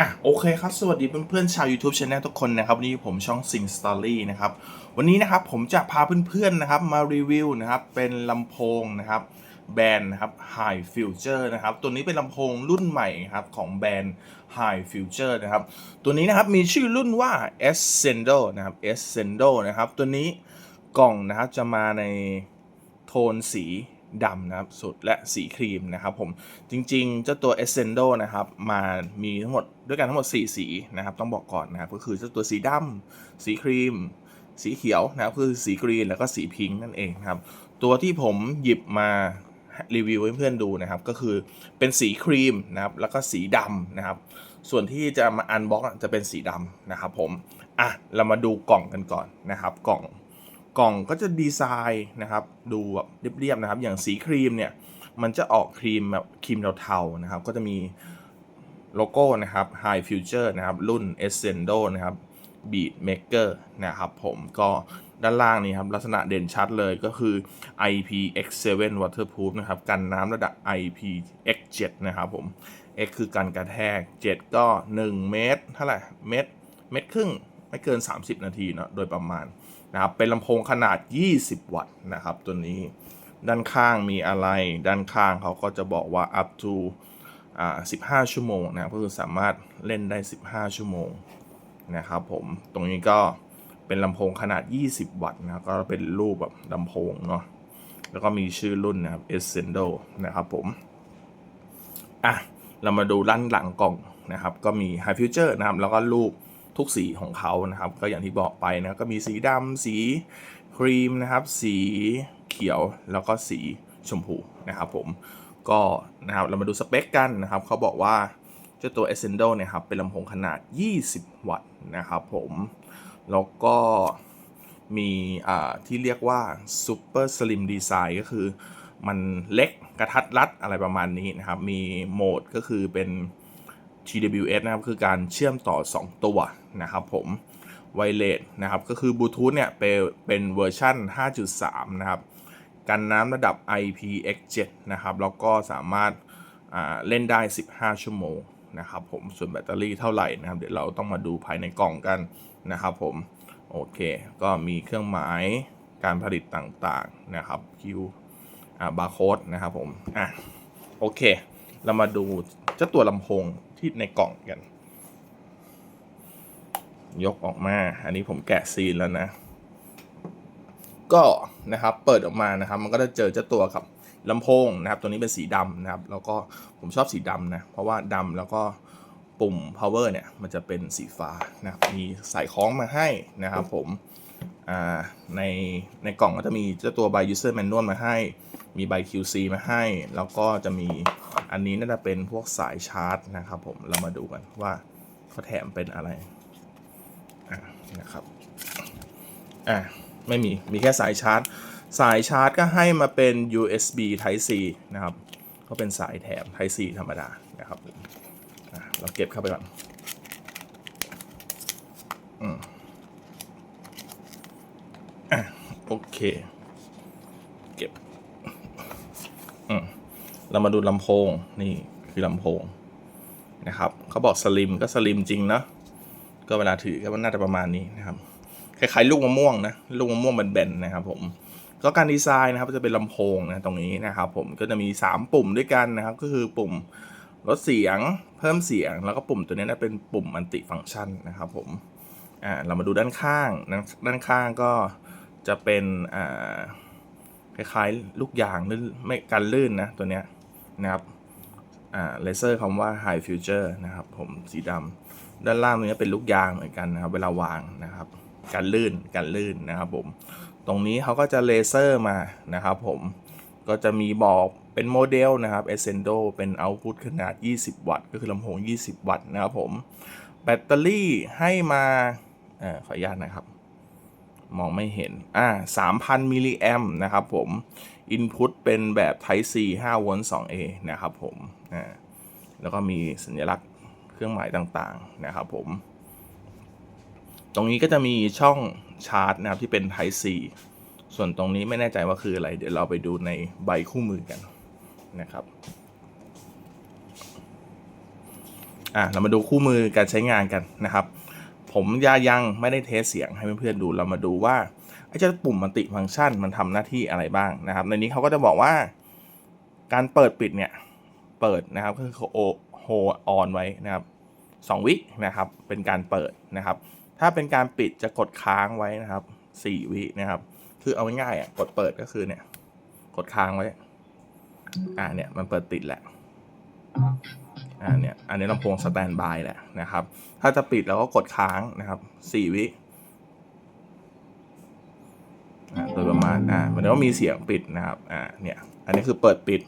อะโอเคครับ สวัสดีเพื่อนๆชาว YouTube Channel ทุกคนนะครับวันนี้ผมช่อง Sing Story นะครับวันนี้นะครับผมจะพาเพื่อนๆนะครับมารีวิวนะครับเป็นลำโพงนะครับแบรนด์นะครับ High Future นะครับตัวนี้เป็นลำโพงรุ่นใหม่ครับของแบรนด์ High Future นะครับตัวนี้นะครับมีชื่อรุ่นว่า Ascendo นะครับ Ascendo นะครับตัวนี้กล่องนะครับจะมาในโทนสี ดำนะครับสุดและสีครีมนะครับผมจริงๆเจ้าตัว Ascendo นะครับมามีทั้งหมดด้วยกันทั้งหมด 4 สีนะครับต้องบอกก่อนนะครับก็คือเจ้าตัวสีดำสีครีม สีเขียวนะครับคือสีกรีนแล้วก็สีพิงค์นั่นเองครับตัวที่ผมหยิบมารีวิวให้เพื่อนดูนะครับก็คือเป็นสีครีมนะครับแล้วก็สีดำนะครับส่วนที่จะมาอันบ็อกจะเป็นสีดำนะครับผมอะเรามาดูกล่องกันก่อนนะครับกล่อง กล่องก็จะดีไซน์นะครับ ดูแบบเรียบๆนะครับ อย่างสีครีมเนี่ย มันจะออกครีมแบบครีมเทาๆนะครับ ก็จะมีโลโก้นะครับ High Future นะครับ รุ่น Ascendo นะครับ Beat Maker นะครับผมก็ด้านล่างนี้ครับ ลักษณะเด่นชัดเลยก็คือ IPX7 Waterproof นะครับ กันน้ำระดับ IPX7 นะครับผม X คือการกระแทก 7 ก็ 1 เมตรเท่าไหร่ เมตร เมตรครึ่ง ไม่เกิน 30 นาทีเนาะโดยประมาณนะครับเป็นลำโพงขนาด 20 วัตต์นะครับตัวนี้ด้านข้างมีอะไร ด้านข้างเขาก็จะบอกว่า up to อ่า15 ชั่วโมงนะก็คือสามารถเล่นได้ 15 ชั่วโมงนะครับผมตรงนี้ก็เป็นลำโพงขนาด 20 วัตต์นะก็เป็นรูปแบบลำโพงเนาะแล้วก็มีชื่อรุ่นนะครับ Ascendo นะครับผมอะเรามาดูด้านหลังกล่องนะครับ ก็มี High Future นะครับ แล้วก็รูป ทุกสีของเขานะครับ ก็อย่างที่บอกไปนะก็มีสีดำสีครีมนะครับ สีเขียวแล้วก็สีชมพูนะครับผมก็นะครับเรามาดูสเปคกันนะครับเขาบอกว่าเจ้าตัว Ascendo เนี่ยครับเป็นลำโพงขนาด 20 วัตต์นะครับผมแล้วก็มีอ่าที่เรียกว่า Super Slim Design ก็คือมันเล็กกระทัดรัดอะไรประมาณนี้นะครับ มีโหมดก็คือเป็น TWS นะครับคือการเชื่อมต่อ 2 ตัวนะครับผมไวเลสนะครับก็คือบลูทูธเนี่ยเป็นเวอร์ชัน5.3 นะครับ กันน้ำระดับ IPX7 นะครับ แล้วก็สามารถเล่นได้ 15 ชั่วโมงนะครับผมส่วนแบตเตอรี่เท่าไหร่นะครับ เดี๋ยวเราต้องมาดูภายในกล่องกันนะครับผม โอเค ก็มีเครื่องหมายการผลิตต่างๆนะครับ Q อ่าบาร์โค้ดนะครับผมอะโอเค เรามาดูเจ้าตัวลำโพง ที่ในกล่องกัน ยกออกมา อันนี้ผมแกะซีนแล้วนะ ก็นะครับเปิดออกมานะครับ มันก็จะเจอเจ้าตัวกับลำโพงนะครับ ตัวนี้เป็นสีดำนะครับ แล้วก็ผมชอบสีดำนะ เพราะว่าดำแล้วก็ปุ่ม power เนี่ย มันจะเป็นสีฟ้านะครับ มีใส่คล้องมาให้นะครับผมในในกล่องก็จะมีเจ้าตัว by user manual มาให้ มีใบ QC มาให้ แล้วก็จะมี อันนี้น่าจะเป็นพวกสายชาร์จนะครับผมเรามาดูกันว่าเขาแถมเป็นอะไระนะครับอะไม่มีมีแค่สายชาร์จ สายชาร์จก็ให้มาเป็น USB Type C นะครับก็เป็นสายแถม Type C ธรรมดานะครับเราเก็บเข้าไปก่อนอืมอะโอเค เก็บ เรามาดูลำโพงนี่คือลำโพงนะครับเขาบอกสลิมก็สลิมจริงนะก็เวลาถือก็มันน่าจะประมาณนี้นะครับคล้ายๆลูกมะม่วงนะลูกมะม่วงแบนๆนะครับผมก็การดีไซน์นะครับจะเป็นลำโพงนะตรงนี้นะครับผมก็จะมี 3 ปุ่มด้วยกันนะครับ ก็คือปุ่มลดเสียงเพิ่มเสียง แล้วก็ปุ่มตัวนี้นะเป็นปุ่มมัลติฟังก์ชันนะครับผมอ่าเรามาดูด้านข้างด้านด้านข้างก็จะเป็นอ่าคล้ายๆลูกยางลื่นไม่กันลื่นนะตัวเนี้ย นะครับอ่าเลเซอร์คำว่า High Future นะครับผมสีดำด้านล่างนี้เป็นลูกยางเหมือนกันนะครับ เวลาวางนะครับกันลื่นกันลื่นนะครับผมตรงนี้เขาก็จะเลเซอร์มานะครับผมก็จะมีบอกเป็นโมเดลนะครับ Ascendo เป็นเอาต์พุตขนาด 20 วัตต์ ก็คือลำโพง 20 วัตต์นะครับผม แบตเตอรี่ให้มาอ่อขออนุญาตนะครับ มองไม่เห็นอ่า3,000 มิลลิแอมนะครับผม Input เป็นแบบ Type C 5โวลต์ 2A นะครับผมแล้วก็มีสัญลักษณ์เครื่องหมายต่างๆนะครับผม ตรงนี้ก็จะมีช่องชาร์จนะครับที่เป็น Type C ส่วนตรงนี้ไม่แน่ใจว่าคืออะไร เดี๋ยวเราไปดูในใบคู่มือกันนะครับอะเรามาดูคู่มือการใช้งานกันนะครับ ผมยายังไม่ได้เทสเสียงให้เพื่อนๆดูเรามาดูว่า เจ้าปุ่มมัลติฟังก์ชันมันทำหน้าที่อะไรบ้างนะครับ ในนี้เขาก็จะบอกว่า การเปิดปิดเนี่ย เปิดนะครับก็คือโอโฮออนไว้นะครับสองวินะครับเป็นการเปิดนะครับ ถ้าเป็นการปิดจะกดค้างไว้นะครับสี่วินะครับ คือเอาง่ายๆอะกดเปิดก็คือเนี่ย กดค้างไว้ อ่าเนี่ยมันเปิดติดแหละอ่าเนี่ยอันนี้ลำโพงสแตนบายแหละนะครับ ถ้าจะปิดเราก็กดค้างนะครับสี่วิ อ่าโดยประมาณอ่ามันก็มีเสียงปิดนะครับอ่าเนี่ยอันนี้คือเปิดปิด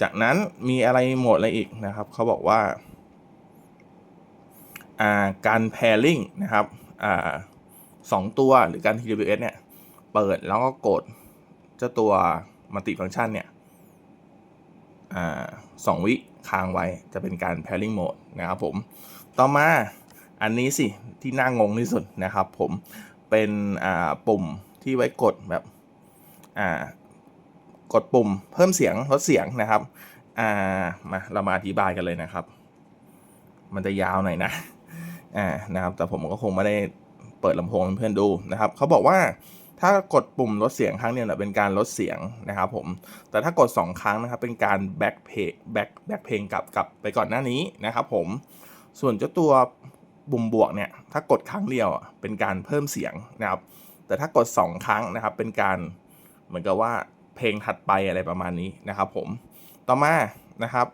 จากนั้นมีอะไรโหมดอะไรอีกนะครับเขาบอกว่าอ่าการ pairing นะครับอ่าสองตัวหรือการ TWS เนี่ย เปิดแล้วก็กดเจ้าตัวมัลติฟังก์ชันเนี่ยอ่าสองวิค้างไว้จะเป็นการ pairing mode นะครับผม ต่อมาอันนี้สิที่น่างงที่สุดนะครับผมเป็นอ่าปุ่ม ที่ไว้กดแบบอ่ากดปุ่มเพิ่มเสียงลดเสียงนะครับอ่ามาเรามาอธิบายกันเลยนะครับ มันจะยาวหน่อยนะอ่านะครับ แต่ผมก็คงไม่ได้เปิดลำโพงเพื่อนดูนะครับเขาบอกว่าถ้ากดปุ่มลดเสียงครั้งเดียวเป็นการลดเสียงนะครับผม แต่ถ้ากด 2 ครั้งนะครับเป็นการแบ็คเพลงแบ็คแบ็คเพลงกลับกลับไปก่อนหน้านี้นะครับผม ส่วนเจ้าตัวปุ่มบวกเนี่ยถ้ากดครั้งเดียวเป็นการเพิ่มเสียงนะครับ แต่ถ้ากด 2 ครั้งนะครับ เป็นการเหมือนกับว่าเพลงถัดไปอะไรประมาณนี้นะครับ ผมต่อมานะครับ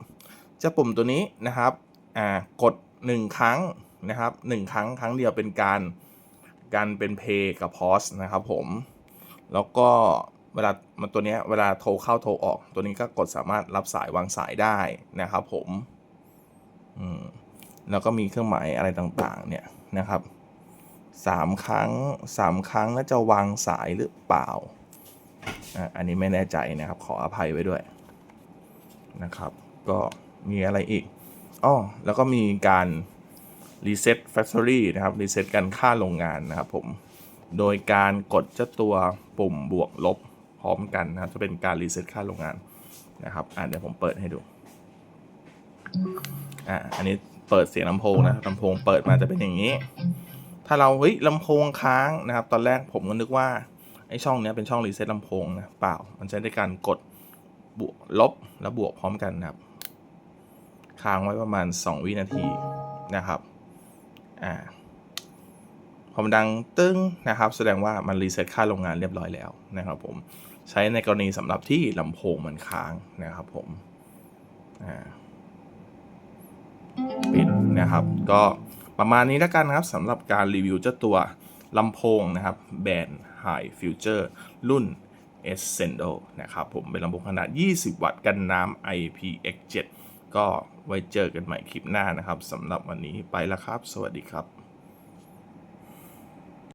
จ้าปุ่มตัวนี้นะครับอ่ากด 1 ครั้งนะครับ1ครั้งครั้งเดียวเป็นการการเป็นเพย์กับพอสนะครับผมแล้วก็เวลามันตัวนี้เวลาโทรเข้าโทรออก ตัวนี้ก็กดสามารถรับสายวางสายได้นะครับผม อืม แล้วก็มีเครื่องหมายอะไรต่างๆ เนี่ยนะครับ สามครั้งสามครั้งแล้วจะวางสายหรือเปล่าอะอันนี้ไม่แน่ใจนะครับ ขออภัยไว้ด้วยนะครับ ก็มีอะไรอีกอ้อแล้วก็มีการ reset factory นะครับ reset การค่าโรงงานนะครับผม โดยการกดเจ้าตัวปุ่มบวกลบพร้อมกันนะครับจะเป็นการรีเซ็ตค่าโรงงานนะครับอ่าเดี๋ยวผมเปิดให้ดูอ่าอันนี้เปิดเสียงลำโพงนะลำโพงเปิดมาจะเป็นอย่างนี้ ถ้าเราเฮ้ยลำโพงค้างนะครับ ตอนแรกผมก็นึกว่าไอ้ช่องนี้เป็นช่องรีเซ็ตลำโพงนะเปล่า มันใช้ในการกดบวกลบและบวกพร้อมกันนะครับ ค้างไว้ประมาณ 2 วินาทีนะครับอ่าพอมันดังตึ้งนะครับ แสดงว่ามันรีเซ็ตค่าโรงงานเรียบร้อยแล้วนะครับ ผมใช้ในกรณีสำหรับที่ลำโพงมันค้างนะครับ ผมอ่าปิดนะครับ ก็ ประมาณนี้แล้วกันนะครับสำหรับการรีวิวเจ้าตัวลำโพงนะครับแบรนด์ High Future รุ่น Essential นะครับผมเป็นลำโพงขนาด 20 วัตต์กันน้ำ IPX7 ก็ไว้เจอกันใหม่คลิปหน้านะครับสำหรับวันนี้ไปแล้วครับ สวัสดีครับ